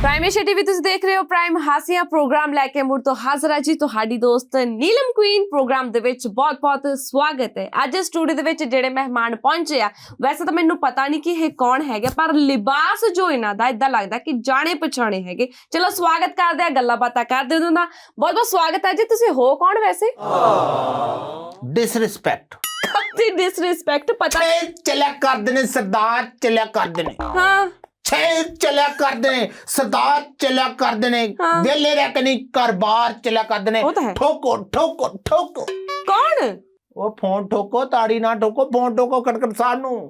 Prime Asia TV ਤੁਸੀਂ ਦੇਖ ਰਹੇ ਹੋ ਪ੍ਰਾਈਮ ਹਾਸੀਆ ਪ੍ਰੋਗਰਾਮ ਲੈ ਕੇ ਮੁੜ ਤੋਂ ਹਾਜ਼ਰ ਹੈ ਜੀ ਤੁਹਾਡੀ ਦੋਸਤ ਨੀਲਮ ਕੁਈਨ ਪ੍ਰੋਗਰਾਮ ਦੇ ਵਿੱਚ ਬਹੁਤ-ਬਹੁਤ ਸਵਾਗਤ ਹੈ। ਅੱਜ ਸਟੂਡੀਓ ਦੇ ਵਿੱਚ ਜਿਹੜੇ ਮਹਿਮਾਨ ਪਹੁੰਚੇ ਆ ਵੈਸੇ ਤਾਂ ਮੈਨੂੰ ਪਤਾ ਨਹੀਂ ਕਿ ਇਹ ਕੌਣ ਹੈਗੇ ਪਰ ਲਿਬਾਸ ਜੋ ਇਹਨਾਂ ਦਾ ਇਦਾਂ ਲੱਗਦਾ ਕਿ ਜਾਣੇ ਪਛਾਣੇ ਹੈਗੇ। ਚਲੋ ਸਵਾਗਤ ਕਰਦੇ ਆ ਗੱਲਾਂ ਬਾਤਾਂ ਕਰਦੇ ਉਹਨਾਂ ਦਾ ਬਹੁਤ-ਬਹੁਤ ਸਵਾਗਤ ਹੈ ਜੀ ਤੁਸੀਂ ਹੋ ਕੌਣ ਵੈਸੇ? ਡਿਸਰਿਸਪੈਕਟ ਕਾਫੀ ਡਿਸਰਿਸਪੈਕਟ ਪਤਾ ਚਲਿਆ ਕਰਦੇ ਨੇ ਸਰਦਾਰ ਚਲਿਆ ਕਰਦੇ ਨੇ। ਹਾਂ। ਛੇ ਚਲਿਆ ਕਰਦੇ ਨੇ ਸਰਦਾਰ ਚਲਿਆ ਕਰਦੇ ਨੇ ਹਾਂ। ਰਹਿ ਕੇ ਨਹੀਂ ਘਰ-ਬਾਰ ਚਲਿਆ ਕਰਦੇ ਨੇ। ਉਹ ਤਾਂ ਹੈ। ਠੋਕੋ ਠੋਕੋ ਠੋਕੋ। ਕੌਣ? ਉਹ ਫੋਨ ਠੋਕੋ ਤਾੜੀ ਨਾ ਠੋਕੋ ਫੋਨ ਠੋਕੋ ਕਟਕਟ ਸਾਹਿਬ ਨੂੰ।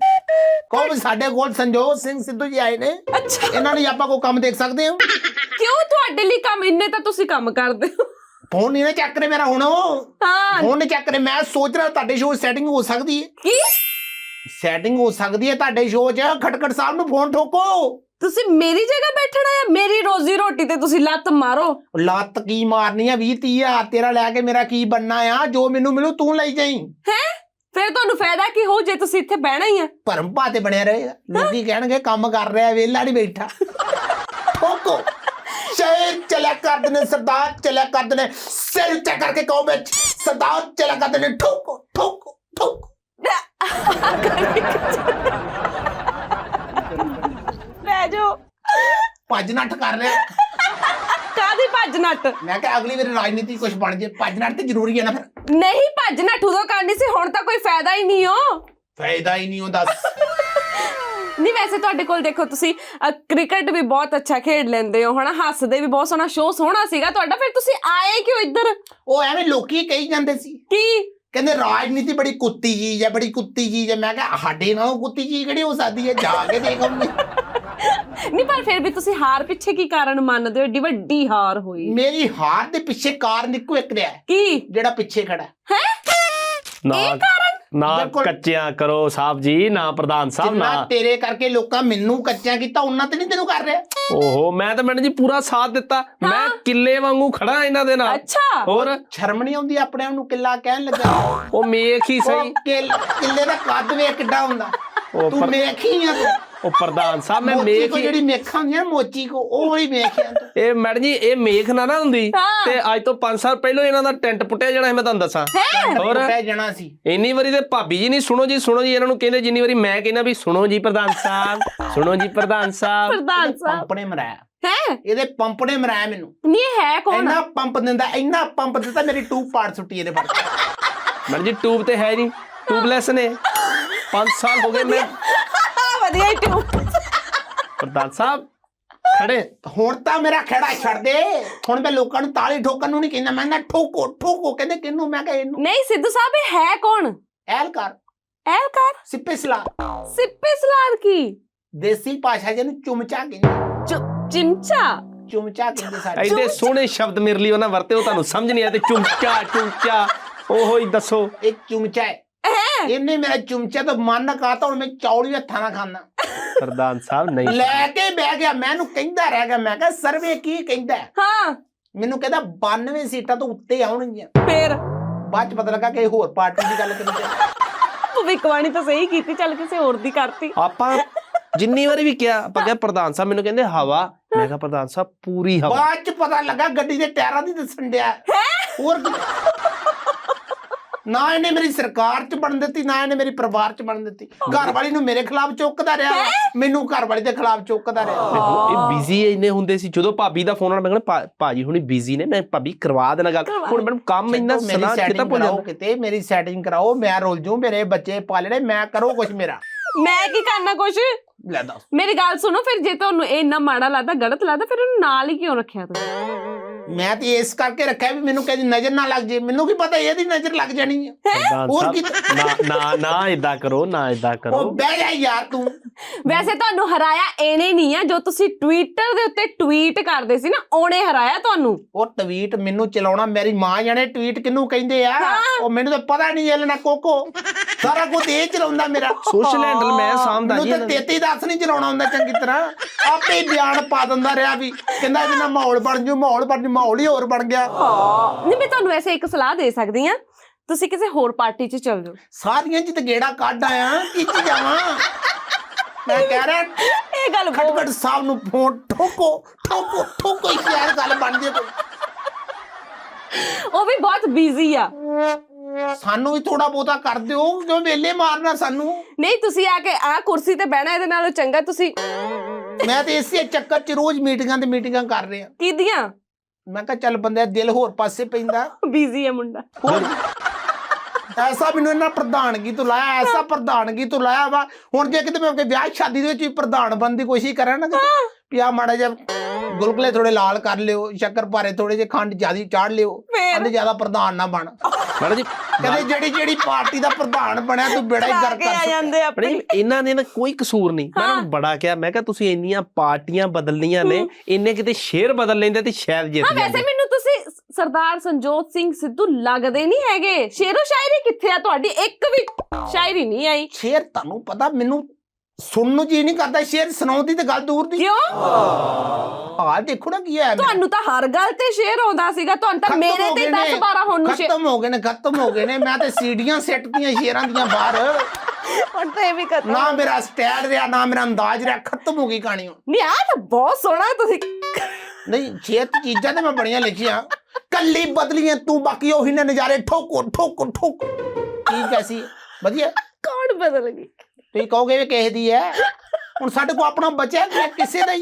ਕਹੋ ਵੀ ਸਾਡੇ ਕੋਲ ਸੰਜੋਗ ਸਿੰਘ ਸਿੱਧੂ ਜੀ ਆਏ ਨੇ। ਅੱਛਾ। ਇਹਨਾਂ ਲਈ ਆਪਾਂ ਕੋਈ ਕੰਮ ਦੇਖ ਸਕਦੇ ਹਾਂ? ਕਿਉਂ ਤੁਹਾਡੇ ਲਈ ਕੰਮ ਇੰਨੇ ਤਾਂ ਤੁਸੀਂ ਕੰਮ ਕਰਦੇ ਹੋ? ਫੋਨ ਨਹੀਂ ਨਾ ਚੱਕ ਰਹੇ ਮੇਰਾ ਹੁਣ। ਹਾਂ। ਫੋਨ ਨਹੀਂ ਚੱਕ ਰਹੇ ਮੈਂ ਸੋਚ ਰਿਹਾ ਤੁਹਾਡੇ ਸ਼ੋਅ ਸੈਟਿੰਗ ਹੋ ਸਕਦੀ ਹੈ। ਕੀ? ਸੈਟਿੰਗ ਹੋ ਸਕਦੀ ਹੈ ਤੁਹਾਡੇ ਸ਼ੋਅ 'ਚ? ਖਟਕਟ ਸਾਹਿਬ ਨੂੰ ਫੋਨ ਠੋਕੋ। ਤੁਸੀਂ ਮੇਰੀ ਜਗ੍ਹਾ ਬੈਠਣਾ ਹੈ ਮੇਰੀ ਰੋਜ਼ੀ ਰੋਟੀ ਤੇ ਤੁਸੀਂ ਲੱਤ ਮਾਰੋ। ਲੱਤ ਕੀ ਮਾਰਨੀ ਆ? 20 30 ਹਜ਼ਾਰ ਤੇਰਾ ਲੈ ਕੇ ਮੇਰਾ ਕੀ ਬੰਨਾ ਆ? ਜੋ ਮੈਨੂੰ ਮਿਲੂ ਤੂੰ ਲਈ ਜਾਈ। ਹੈ? ਫਿਰ ਤੁਹਾਨੂੰ ਫਾਇਦਾ ਕੀ ਹੋ ਜੇ ਤੁਸੀਂ ਇੱਥੇ ਬਹਿਣਾ ਹੀ ਹੈ ਭਰਮ ਭਾ ਤੇ ਬਣਿਆ ਰਹੇਗਾ ਲੋਕੀ ਕਹਿਣਗੇ ਕੰਮ ਕਰ ਰਿਹਾ ਵੇਲਾ ਨਹੀਂ ਬੈਠਾ। ਠੋਕੋ। ਸ਼ੇਰ ਚਲਿਆ ਕਰਦੇ ਨੇ ਸਰਦਾਰ ਚਲਿਆ ਕਰਦੇ ਨੇ। ਸਿਰ ਉੱਚਾ ਕਰਕੇ ਕਹੋ ਵਿੱਚ। ਸਰਦਾਰ ਚਲਿਆ ਕਰਦੇ ਨੇ ਠੋਕੋ ਠੋਕੋ ਠੋਕੋ। ਬਹਿ ਜਾਓ। ਭੱਜ ਨੱਠ ਕਰ ਰਿਹਾ ਕਾਦੀ ਭੱਜ ਨੱਟ ਮੈਂ ਕਿਹਾ ਅਗਲੀ ਵਾਰੀ ਰਾਜਨੀਤੀ ਕੁਝ ਬਣ ਜੇ। ਭੱਜ ਨੱਠ ਤੇ ਜ਼ਰੂਰੀ ਹੈ ਨਾ ਫਿਰ। ਨਹੀਂ ਭੱਜ ਨੱਟ ਉਦੋਂ ਕਰਨੀ ਸੀ ਹੁਣ ਤਾਂ ਕੋਈ ਫਾਇਦਾ ਹੀ ਨਹੀਂ ਹੋ ਫਾਇਦਾ ਹੀ ਨਹੀਂ ਹੁੰਦਾ ਨਹੀਂ ਵੈਸੇ ਤੁਹਾਡੇ ਕੋਲ ਦੇਖੋ ਤੁਸੀਂ ਕ੍ਰਿਕਟ ਵੀ ਬਹੁਤ ਅੱਛਾ ਖੇਡ ਲੈਂਦੇ ਹੋ ਹਨਾ? ਹੱਸਦੇ ਵੀ ਬਹੁਤ ਸੋਹਣਾ ਸ਼ੋਅ ਸੋਹਣਾ ਸੀਗਾ ਤੁਹਾਡਾ ਫਿਰ ਤੁਸੀਂ ਆਏ ਕਿਉਂ ਇੱਧਰ? ਉਹ ਐਵੇਂ ਲੋਕੀ ਕਹੀ ਜਾਂਦੇ ਸੀ। ਕੀ? ਕਹਿੰਦੇ ਰਾਜਨੀਤੀ ਬੜੀ ਕੁੱਤੀ ਚੀਜ਼ ਹੈ ਬੜੀ ਕੁੱਤੀ ਚੀਜ਼ ਹੈ। ਮੈਂ ਕਿਹਾ ਸਾਡੇ ਨਾਲੋਂ ਕੁੱਤੀ ਚੀਜ਼ ਕਿਹੜੀ ਹੋ ਸਕਦੀ ਹੈ? ਜਾ ਕੇ ਦੇਖਾਂਗੇ। ਨਹੀਂ ਪਰ ਫਿਰ ਵੀ ਤੁਸੀਂ ਹਾਰ ਪਿੱਛੇ ਕੀ ਕਾਰਨ ਮੰਨਦੇ ਹੋ? ਏਡੀ ਵੱਡੀ ਹਾਰ ਹੋਈ। ਮੇਰੀ ਹਾਰ ਦੇ ਪਿੱਛੇ ਕਾਰਨ ਇੱਕੋ ਇੱਕ ਰਿਹਾ ਹੈ, ਕੀ? ਜਿਹੜਾ ਪਿੱਛੇ ਖੜਾ ਹੈ। ਹੈ? ਨਾ ਇਹ ਕਾਰਨ? ਨਾ ਬਿਲਕੁਲ। ਕੱਚਿਆਂ ਕਰੋ ਸਾਹਿਬ ਜੀ ਨਾ ਪ੍ਰਧਾਨ ਸਾਹਿਬ ਜਿੰਨਾ ਨਾ ਤੇਰੇ ਕਰਕੇ ਲੋਕਾਂ ਮੈਨੂੰ ਕੱਚਾ ਕੀਤਾ ਉਹਨਾਂ ਤੇ ਨਹੀਂ ਤੈਨੂੰ ਕਰ ਰਿਹਾ। ਓਹੋ ਮੈਂ ਤਾਂ ਮੈਡਮ ਜੀ ਪੂਰਾ ਸਾਥ ਦਿੱਤਾ। ਮੈਂ ਕਿੱਲੇ ਵਾਂਗੂ ਖੜਾ ਇਹਨਾਂ ਦੇ ਨਾਲ। ਅੱਛਾ। ਹੋਰ? ਸ਼ਰਮ ਨਹੀਂ ਆਉਂਦੀ ਆਪਣੇ ਆਪ ਨੂੰ ਕਿੱਲਾ ਕਹਿਣ ਲੱਗਾ। ਉਹ ਮੇਖ ਹੀ ਸਹੀ। ਕਿੱਲ- ਕਿੱਲੇ ਦਾ ਕੱਦ ਵੇ ਕਿੱਡਾ ਹੁੰਦਾ। ਉਹ ਤੂੰ ਮੇਖ ਹੀ ਆ ਤੂੰ। ਉਹ ਪ੍ਰਧਾਨ ਸਾਹਿਬ ਮੈਂ ਮੋਚੀ ਮੇਖ ਕੋ ਹੀ ਜਿਹੜੀ ਮੇਖਾਂ ਹੁੰਦੀਆਂ ਮੋਚੀ ਕੋ ਉਹ ਹੀ ਮੇਖ ਆ ਤੂੰ। ਇਹ ਮੈਡਮ ਜੀ ਇਹ ਮੇਖ ਨਾ ਨਾ ਹੁੰਦੀ। ਤੇ ਅੱਜ ਤੋਂ 5 ਸਾਲ ਪਹਿਲਾਂ ਇਹਨਾਂ ਦਾ ਟੈਂਟ ਪੁੱਟਿਆ ਜਾਣਾ ਸੀ ਮੈਂ ਤੁਹਾਨੂੰ ਦੱਸਾਂ। ਹੋਰ? ਪੈ ਜਾਣਾ ਸੀ। ਇੰਨੀ ਵਾਰੀ ਤੇ ਭਾਬੀ ਜੀ ਨਹੀਂ ਸੁਣੋ ਜੀ ਸੁਣੋ ਜੀ ਇਹਨਾਂ ਨੂੰ ਕਹਿੰਦੇ ਜਿੰਨੀ ਵਾਰੀ ਮੈਂ ਕਹਿੰਦਾ ਵੀ ਸੁਣੋ ਜੀ ਪ੍ਰਧਾਨ ਸਾਹਿਬ ਸੁਣੋ ਜੀ ਪ੍ਰਧਾਨ ਸਾਹਿਬ। ਪ੍ਰਧਾਨ ਸਾਹਿਬ। ਨੇ ਮਰਾਇਆ। ਹੈ? ਇਹਦੇ ਪੰਪ ਨੇ ਮਰਾਇਆ ਮੈਨੂੰ। ਨਹੀਂ ਇਹ ਹੈ ਕੌਣ? ਇੰਨਾ ਪੰਪ ਦਿੰਦਾ ਇੰਨਾ ਪੰਪ ਦਿੱਤਾ ਮੇਰੀ ਟੂਬ ਪਾੜ ਸੁੱਟੀ ਇਹਨੇ ਫੜ ਕੇ। ਮੈਡਮ ਜੀ ਟਿਊਬ ਤੇ ਹੈ ਨਹੀਂ। ਟਿਊਬਲੈਸ ਨੇ। 5 ਸਾਲ ਹੋ ਗਏ ਮੈਂ ਵਧੀਆ ਹੀ ਤੂੰ ਪ੍ਰਧਾਨ ਸਾਹਿਬ ਖੜੇ। ਹੁਣ ਤਾਂ ਮੇਰਾ ਖੇੜਾ ਛੱਡ ਦੇ। ਹੁਣ ਮੈਂ ਲੋਕਾਂ ਨੂੰ ਤਾਲੀ ਠੋਕਣ ਨੂੰ ਨਹੀਂ ਕਹਿੰਦਾ। ਮੈਂ ਨਾ ਠੋਕੋ ਠੋਕੋ। ਕਹਿੰਦੇ ਕਿਹਨੂੰ? ਮੈਂ ਕਿਹਾ ਇਹਨੂੰ। ਨਹੀਂ ਸਿੱਧੂ ਸਾਹਿਬ ਇਹ ਹੈ ਕੌਣ? ਐਲ ਕਰ ਐਲਕਾਰ? ਸਿੱਪੇ ਸਲਾ ਸਿੱਪੇ ਸਲਾਦ ਕੀ? ਦੇਸੀ ਭਾਸ਼ਾ ਜਿਹਨੂੰ ਚੁਮਚਾ ਕਹਿੰਦੇ। ਚੁ- ਚਿਮਚਾ ਚੁਮਚਾ ਕਹਿੰਦੇ ਸਾਡੇ। ਐਡੇ ਸੋਹਣੇ ਸ਼ਬਦ ਮੇਰੇ ਲਈ ਉਹਨਾਂ ਵਰਤੇ ਉਹ ਤੁਹਾਨੂੰ ਸਮਝ ਨਹੀਂ ਆਇਆ ਤੇ ਚੁੰਚਾ ਚੁੰਚਾ ਉਹੋ ਹੀ ਦੱਸੋ। ਇੱਕ ਚੁਮਚਾ ਹੈ। ਇਹਨੇ ਮੇਰਾ ਚੁਮਚਾ ਤਾਂ ਮਨ ਨਾ ਕਾਤਾ ਹੁਣ ਮੈਂ ਚੌੜੀ ਹੱਥਾਂ ਨਾਲ ਖਾਣਾ ਪ੍ਰਧਾਨ ਸਾਹਿਬ ਨਹੀਂ। ਲੈ ਕੇ ਬਹਿ ਗਿਆ ਮੈਨੂੰ ਕਹਿੰਦਾ ਰਹਿ ਗਿਆ ਮੈਂ ਕਿਹਾ ਸਰਵੇ ਕੀ ਕਹਿੰਦਾ ਹੈ? ਹਾਂ। ਮੈਨੂੰ ਕਹਿੰਦਾ 92 ਸੀਟਾਂ ਤੋਂ ਉੱਤੇ ਆਉਣਗੀਆਂ। ਫੇਰ? ਬਾਅਦ ਚ ਪਤਾ ਲੱਗਾ ਕਿ ਇਹ ਹੋਰ ਪਾਰਟੀ ਦੀ ਗੱਲ ਕਰੀ ਜਾਂਦੇ। ਭਵਿੱਖਬਾਣੀ ਤਾਂ ਸਹੀ ਕੀਤੀ ਚੱਲ ਕਿਸੇ ਹੋਰ ਦੀ ਕਰਤੀ। ਆਪਾਂ ਜਿੰਨੀ ਵਾਰੀ ਵੀ ਕਿਹਾ ਆਪਾਂ ਕਿਹਾ ਪ੍ਰਧਾਨ ਸਾਹਿਬ ਮੈਨੂੰ ਕਹਿੰਦੇ ਹਵਾ। ਮੈਂ ਕਿਹਾ ਪ੍ਰਧਾਨ ਸਾਹਿਬ ਪੂਰੀ ਹਵਾ। ਬਾਅਦ ਚ ਪਤਾ ਲੱਗਾ ਗੱਡੀ ਦੇ ਟਾਇਰਾਂ ਦੀ ਦੱਸਣ ਡਿਆ। ਹੋਰ ਕੀ? ਨਾ ਇਹਨੇ ਮੇਰੀ ਸਰਕਾਰ ਚ ਬਣ ਦਿੱਤੀ ਨਾ ਇਹਨੇ ਮੇਰੀ ਪਰਿਵਾਰ ਚ ਬਣ ਦਿੱਤੀ। ਘਰ ਵਾਲੀ ਨੂੰ ਮੇਰੇ ਖਿਲਾਫ ਚੁੱਕਦਾ ਰਿਹਾ ਵਾ, ਮੈਨੂੰ ਘਰ ਵਾਲੀ ਦੇ ਖਿਲਾਫ ਚੁੱਕਦਾ ਰਿਹਾ। ਦੇਖੋ, ਇਹ ਬਿਜ਼ੀ ਇੰਨੇ ਹੁੰਦੇ ਸੀ। ਜਦੋਂ ਭਾਬੀ ਦਾ ਫੋਨ ਆਣਾ ਮੈਂ ਕਹਿੰਦਾ ਭਾਜੀ ਹੁਣੀ ਬਿਜ਼ੀ ਨੇ ਮੈਂ ਭਾਬੀ ਕਰਵਾ ਦੇਣਾ ਗੱਲ। ਹੁਣ ਮੈਡਮ ਕੰਮ ਇੰਨਾ ਮੇਰੀ ਸਲਾਹ ਕਿਤਾ ਸੈਟਿੰਗ ਭੁੱਲ ਕਰਾਓ ਜਾਂਦਾ ਕਿਤੇ ਮੇਰੀ ਸੈਟਿੰਗ ਕਰਾਓ ਮੈਂ ਰੁੱਲ ਜੂ ਮੇਰੇ ਬੱਚੇ ਪਾਲਣੇ ਮੈਂ ਕਰੋ ਕੁਛ ਮੇਰਾ। ਮੈਂ ਕੀ ਕਰਨਾ ਕੁਛ? ਲੈ ਦੱਸ। ਮੇਰੀ ਗੱਲ ਸੁਣੋ ਫਿਰ ਜੇ ਤੁਹਾਨੂੰ ਇਹ ਇੰਨਾ ਮਾੜਾ ਲੱਗਦਾ ਗਲਤ ਲੱਗਦਾ ਫਿਰ ਉਹਨੂੰ ਨਾਲ ਹੀ ਕਿਉਂ ਰੱਖਿਆ ਤੁਸੀਂ? ਮੈਂ ਤੇ ਇਸ ਕਰਕੇ ਰੱਖਿਆ ਵੀ ਮੈਨੂੰ ਕਹਿੰਦੀ ਨਜ਼ਰ ਨਾ ਲੱਗ ਜੇ। ਮੈਨੂੰ ਕੀ ਪਤਾ ਇਹਦੀ ਨਜ਼ਰ ਲੱਗ ਜਾਣੀ ਹੈ? ਹੋਰ ਸਾਹਿਬ ਨਾ ਨਾ ਨਾ ਇਦਾਂ ਕਰੋ ਨਾ ਇਦਾਂ ਕਰੋ। ਉਹ ਬਹਿ ਜਾ ਯਾਰ ਤੂੰ। ਵੈਸੇ ਤੁਹਾਨੂੰ ਹਰਾਇਆ ਇਹਨੇ ਨਹੀਂ ਆ ਜੋ ਤੁਸੀਂ ਟਵਿੱਟਰ ਦੇ ਉੱਤੇ ਟਵੀਟ ਕਰਦੇ ਸੀ ਨਾ ਉਹਨੇ ਹਰਾਇਆ ਤੁਹਾਨੂੰ। ਉਹ ਟਵੀਟ ਮੈਨੂੰ ਚਲਾਉਣਾ ਮੇਰੀ ਮਾਂ ਜਾਣੇ ਟਵੀਟ ਕਿਹਨੂੰ ਕਹਿੰਦੇ ਆ? ਉਹ ਮੈਨੂੰ ਤਾਂ ਪਤਾ ਨਹੀਂ ਇਹ ਲੈਣਾ ਕੋਕੋ। ਸਾਰਾ ਕੁਝ ਇਹ ਚਲਾਉਂਦਾ ਮੇਰਾ। ਸੋਸ਼ਲ ਹੈਂਡਲ ਮੈਂ ਸਾਂਭਦਾ ਮੈਨੂੰ ਜੀ ਤਾਂ ਇਹਨਾਂ ਦਾ। 33 ਦੱਸ ਨਹੀਂ ਚਲਾਉਣਾ ਹੁੰਦਾ ਚੰਗੀ ਤਰ੍ਹਾਂ। ਆਪੇ ਬਿਆਨ ਪਾ ਦਿੰਦਾ ਰਿਹਾ ਵੀ ਕਹਿੰਦਾ ਇਹਦੇ ਨਾਲ ਮਾਹੌਲ ਬਣ ਜੂ ਮਾਹੌਲ ਬਣ ਜੂ ਮਾਹੌਲ ਹੀ ਹੋਰ ਬਣ ਗਿਆ। ਨਹੀਂ ਮੈਂ ਤੁਹਾਨੂੰ ਐਸੇ ਇੱਕ ਸਲਾਹ ਦੇ ਸਕਦੀ ਆ ਤੁਸੀਂ ਕਿਸੇ ਹੋਰ ਪਾਰਟੀ 'ਚ ਚਲ ਜਾਓ। ਸਾਰੀਆਂ ਚ ਤੇ ਗੇੜਾ ਕੱਢ ਆਇਆ ਕਿੱਚ ਜਾਵਾਂ। ਮੈਂ ਕਹਿ ਰਿਹਾ ਇਹ ਗੱਲ ਬਹੁਤ ਖਟਕਟ ਸਾਹਿਬ ਨੂੰ ਫੋਨ ਠੋਕੋ ਠੋਕੋ ਠੋਕੋ ਸ਼ਾਇਦ ਗੱਲ ਬਣ ਜੇ ਕੋਈ। ਉਹ ਵੀ ਬਹੁਤ ਬਿਜ਼ੀ ਆ। ਸਾਨੂੰ ਵੀ ਥੋੜਾ ਬਹੁਤਾ ਕਰ ਦਿਓ ਜੋ ਵੇਲੇ ਮਾਰਨਾ ਸਾਨੂੰ? ਨਹੀਂ ਤੁਸੀਂ ਆ ਕੇ ਆ ਕੁਰਸੀ ਤੇ ਬਹਿਣਾ ਇਹਦੇ ਨਾਲੋਂ ਚੰਗਾ ਤੁਸੀਂ ਮੈਂ ਤੇ ਇਸੇ ਚੱਕਰ 'ਚ ਰੋਜ਼ ਮੀਟਿੰਗਾਂ ਤੇ ਮੀਟਿੰਗਾਂ ਕਰ ਰਿਹਾ। ਕਿਦੀਆਂ ਮੈਂ ਕਿਹਾ ਚੱਲ ਬੰਦੇ ਦਾ ਦਿਲ ਹੋਰ ਪਾਸੇ ਪੈਂਦਾ। ਬਿਜ਼ੀ ਹੈ ਮੁੰਡਾ। ਹੋਰ ਐਸਾ ਮੈਨੂੰ ਇਹਨਾਂ ਪ੍ਰਧਾਨਗੀ ਤੋਂ ਲਾਇਆ ਐਸਾ ਪ੍ਰਧਾਨਗੀ ਤੋਂ ਲਾਇਆ ਵਾ। ਹੁਣ ਜੇ ਕਿਤੇ ਮੈਂ ਵਿਆਹ ਸ਼ਾਦੀ ਦੇ ਵਿੱਚ ਵੀ ਪ੍ਰਧਾਨ ਬਣਨ ਦੀ ਕੋਸ਼ਿਸ਼ ਕਰਾਂ ਨਾ ਵੀ ਆ ਮਾੜਾ ਜਿਹਾ ਗੁਲਗੁਲੇ ਥੋੜੇ ਲਾਲ ਕਰ ਲਿਓ ਸ਼ੱਕਰ ਪਾਰੇ ਥੋੜੇ ਜਿਹੇ ਖੰਡ ਜਿਆਦੀ ਚਾੜ ਲਿਓ? ਕਹਿੰਦੇ ਜ਼ਿਆਦਾ ਪ੍ਰਧਾਨ ਨਾ ਬਣ। ਮੈਡਮ ਜੀ ਕਹਿੰਦੇ ਜਿਹੜੀ ਜਿਹੜੀ ਪਾਰਟੀ ਦਾ ਪ੍ਰਧਾਨ ਬਣਿਆ ਤੂੰ ਬੇੜਾ ਹੀ ਕਰਾ ਗਰ ਕਰ। ਜਾਂਦੇ ਜੀ ਇਹਨਾਂ ਨੇ ਨਾ ਕੋਈ ਕਸੂਰ ਨਹੀਂ। ਮੈਂ ਉਹਨਾਂ ਨੂੰ ਬੜਾ ਕਿਹਾ ਮੈਂ ਕਿਹਾ ਤੁਸੀਂ ਇੰਨੀਆਂ ਪਾਰਟੀਆਂ ਬਦਲਣੀਆਂ ਨੇ ਇੰਨੇ ਕਿਤੇ ਸ਼ੇਰ ਬਦਲ ਲੈਂਦੇ ਤੇ ਸ਼ਾਇਦ ਜਿੱਤ ਹਾਂ ਵੈਸੇ ਜਾਂਦੇ। ਮੈਨੂੰ ਸਰਦਾਰ ਸੰਜੋਤ ਸਿੰਘ ਸਿੱਧੂ ਲੱਗਦੇ ਨਹੀਂ ਹੈਗੇ। ਸ਼ੇਰੋ ਸ਼ਾਇਰੀ ਕਿੱਥੇ ਆ ਤੁਹਾਡੀ? ਇੱਕ ਵੀ ਸ਼ਾਇਰੀ ਨਹੀਂ ਆਈ। ਸ਼ੇਰ ਤੁਹਾਨੂੰ ਪਤਾ ਮੈਨੂੰ ਸੁਣਨ ਨੂੰ ਜੀ ਨਹੀਂ ਕਰਦਾ। ਸ਼ੇਰ ਸੁਣਾਉਣ ਦੀ ਤੇ ਗੱਲ ਦੂਰ ਦੀ। ਕਿਉਂ? ਹਾਲ ਦੇਖੋ ਨਾ ਕੀ ਹੈ। ਤੁਹਾਨੂੰ ਤਾਂ ਹਰ ਗੱਲ ਤੇ ਸ਼ੇਰ ਆਉਂਦਾ ਸੀਗਾ। ਤੁਹਾਨੂੰ ਤਾਂ ਮੇਰੇ ਤੇ ਗਏ 10 ਨੇ, 12 ਹੁਣ ਨੂੰ ਸ਼ੇਰ ਖਤਮ ਹੋ ਗਏ ਨੇ ਖਤਮ ਹੋ ਗਏ ਨੇ। ਮੈਂ ਤੇ ਸੀੜੀਆਂ ਸਿੱਟਦੀਆਂ ਸ਼ੇਰਾਂ ਦੀਆਂ ਬਾਹਰ। ਹੁਣ ਤਾਂ ਇਹ ਵੀ ਖਤਮ ਨਾ ਮੇਰਾ ਸਟਾਈਲ ਰਿਹਾ ਨਾ ਮੇਰਾ ਅੰਦਾਜ਼ ਰਿਹਾ। ਖਤਮ ਹੋ ਗਈ ਕਹਾਣੀ ਹੁਣ। ਨਹੀਂ ਆ ਤਾਂ ਬਹੁਤ ਸੋਹਣਾ ਤੁਸੀਂ ਨਹੀਂ ਦੀ ਚੀਜ਼ਾਂ ਤੇ ਮੈਂ ਬੜੀਆਂ ਲਿਖੀਆਂ। ਕੱਲੀ ਬਦਲੀਆਂ ਤੂੰ ਬਾਕੀ ਉਹੀ ਨੇ ਨਜ਼ਾਰੇ ਠੋਕੋ ਠੋਕੋ ਠੋਕ। ਠੀਕ ਐ ਸੀ ਵਧੀਆ? ਕੌਣ ਬਦਲ ਗਈ? ਤੁਸੀਂ ਕਹੋਗੇ ਵੀ ਕਿਸੇ ਦੀ ਹੈ ਹੁਣ ਸਾਡੇ ਕੋਲ ਆਪਣਾ ਬਚਿਆ ਕਿ ਕਿਸੇ ਦਾ ਹੀ